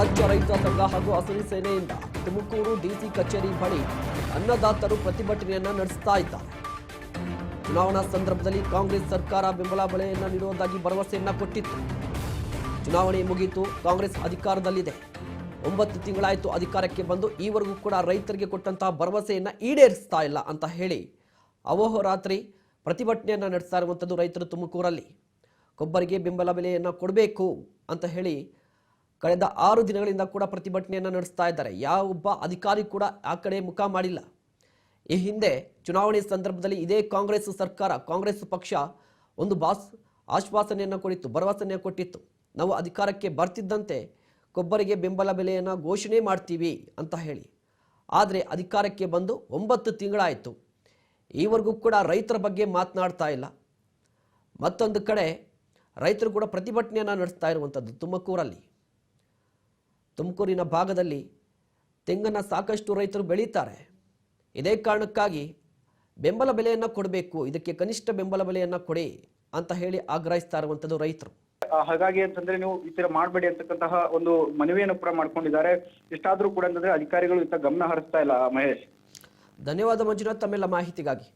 ರಾಜ್ಯ ರೈತ ಸಂಘ ಹಾಗೂ ಹಸಿರು ಸೇನೆಯಿಂದ ತುಮಕೂರು ಡಿಸಿ ಕಚೇರಿ ಬಳಿ ಅನ್ನದಾತರು ಪ್ರತಿಭಟನೆಯನ್ನ ನಡೆಸ್ತಾ ಇದ್ದಾರೆ. ಚುನಾವಣಾ ಸಂದರ್ಭದಲ್ಲಿ ಕಾಂಗ್ರೆಸ್ ಸರ್ಕಾರ ಬೆಂಬಲ ಬೆಲೆಯನ್ನು ನೀಡುವುದಾಗಿ ಭರವಸೆಯನ್ನ ಕೊಟ್ಟಿತ್ತು. ಚುನಾವಣೆ ಮುಗಿಯಿತು ಕಾಂಗ್ರೆಸ್ ಅಧಿಕಾರದಲ್ಲಿದೆ. ಒಂಬತ್ತು ತಿಂಗಳಾಯಿತು ಅಧಿಕಾರಕ್ಕೆ ಬಂದು ಈವರೆಗೂ ಕೂಡ ರೈತರಿಗೆ ಕೊಟ್ಟಂತಹ ಭರವಸೆಯನ್ನು ಈಡೇರಿಸ್ತಾ ಇಲ್ಲ ಅಂತ ಹೇಳಿ ಅವಹೋರಾತ್ರಿ ಪ್ರತಿಭಟನೆಯನ್ನ ನಡೆಸ್ತಾ ಇರುವಂಥದ್ದು ರೈತರು ತುಮಕೂರಲ್ಲಿ. ಕೊಬ್ಬರಿಗೆ ಬೆಂಬಲ ಬೆಲೆಯನ್ನು ಕೊಡಬೇಕು ಅಂತ ಹೇಳಿ ಕಳೆದ ಆರು ದಿನಗಳಿಂದ ಕೂಡ ಪ್ರತಿಭಟನೆಯನ್ನು ನಡೆಸ್ತಾ ಇದ್ದಾರೆ. ಯಾವೊಬ್ಬ ಅಧಿಕಾರಿ ಕೂಡ ಆ ಕಡೆ ಮುಖ ಮಾಡಿಲ್ಲ. ಈ ಹಿಂದೆ ಚುನಾವಣೆ ಸಂದರ್ಭದಲ್ಲಿ ಇದೇ ಕಾಂಗ್ರೆಸ್ ಸರ್ಕಾರ, ಕಾಂಗ್ರೆಸ್ ಪಕ್ಷ ಒಂದು ಬಾಸ್ ಆಶ್ವಾಸನೆಯನ್ನು ಕೊಟ್ಟಿತ್ತು, ಭರವಸೆಯನ್ನು ಕೊಟ್ಟಿತ್ತು. ನಾವು ಅಧಿಕಾರಕ್ಕೆ ಬರ್ತಿದ್ದಂತೆ ಕೊಬ್ಬರಿಗೆ ಬೆಂಬಲ ಬೆಲೆಯನ್ನು ಘೋಷಣೆ ಮಾಡ್ತೀವಿ ಅಂತ ಹೇಳಿ. ಆದರೆ ಅಧಿಕಾರಕ್ಕೆ ಬಂದು ಒಂಬತ್ತು ತಿಂಗಳಾಯಿತು. ಈವರೆಗೂ ಕೂಡ ರೈತರ ಬಗ್ಗೆ ಮಾತನಾಡ್ತಾ ಇಲ್ಲ. ಮತ್ತೊಂದು ಕಡೆ ರೈತರು ಕೂಡ ಪ್ರತಿಭಟನೆಯನ್ನು ನಡೆಸ್ತಾ ಇರುವಂಥದ್ದು ತುಮಕೂರಲ್ಲಿ. ತುಮಕೂರಿನ ಭಾಗದಲ್ಲಿ ತೆಂಗನ್ನು ಸಾಕಷ್ಟು ರೈತರು ಬೆಳೀತಾರೆ. ಇದೇ ಕಾರಣಕ್ಕಾಗಿ ಬೆಂಬಲ ಬೆಲೆಯನ್ನು ಕೊಡಬೇಕು ಇದಕ್ಕೆ ಕನಿಷ್ಠ ಬೆಂಬಲ ಬೆಲೆಯನ್ನು ಕೊಡಿ ಅಂತ ಹೇಳಿ ಆಗ್ರಹಿಸ್ತಾ ಇರುವಂಥದ್ದು ರೈತರು. ಹಾಗಾಗಿ ಅಂತಂದ್ರೆ ನೀವು ಈ ತರ ಮಾಡಬೇಡಿ ಅಂತಕ್ಕಂತಹ ಒಂದು ಮನವಿಯನ್ನು ಕೂಡ ಮಾಡ್ಕೊಂಡಿದ್ದಾರೆ. ಇಷ್ಟಾದ್ರೂ ಕೂಡ ಅಂತಂದ್ರೆ ಅಧಿಕಾರಿಗಳು ಇಂಥ ಗಮನ ಹರಿಸ್ತಾ ಇಲ್ಲ ಮಹೇಶ್. ಧನ್ಯವಾದ ಮಂಜುನಾಥ್ ತಮ್ಮೆಲ್ಲ ಮಾಹಿತಿಗಾಗಿ.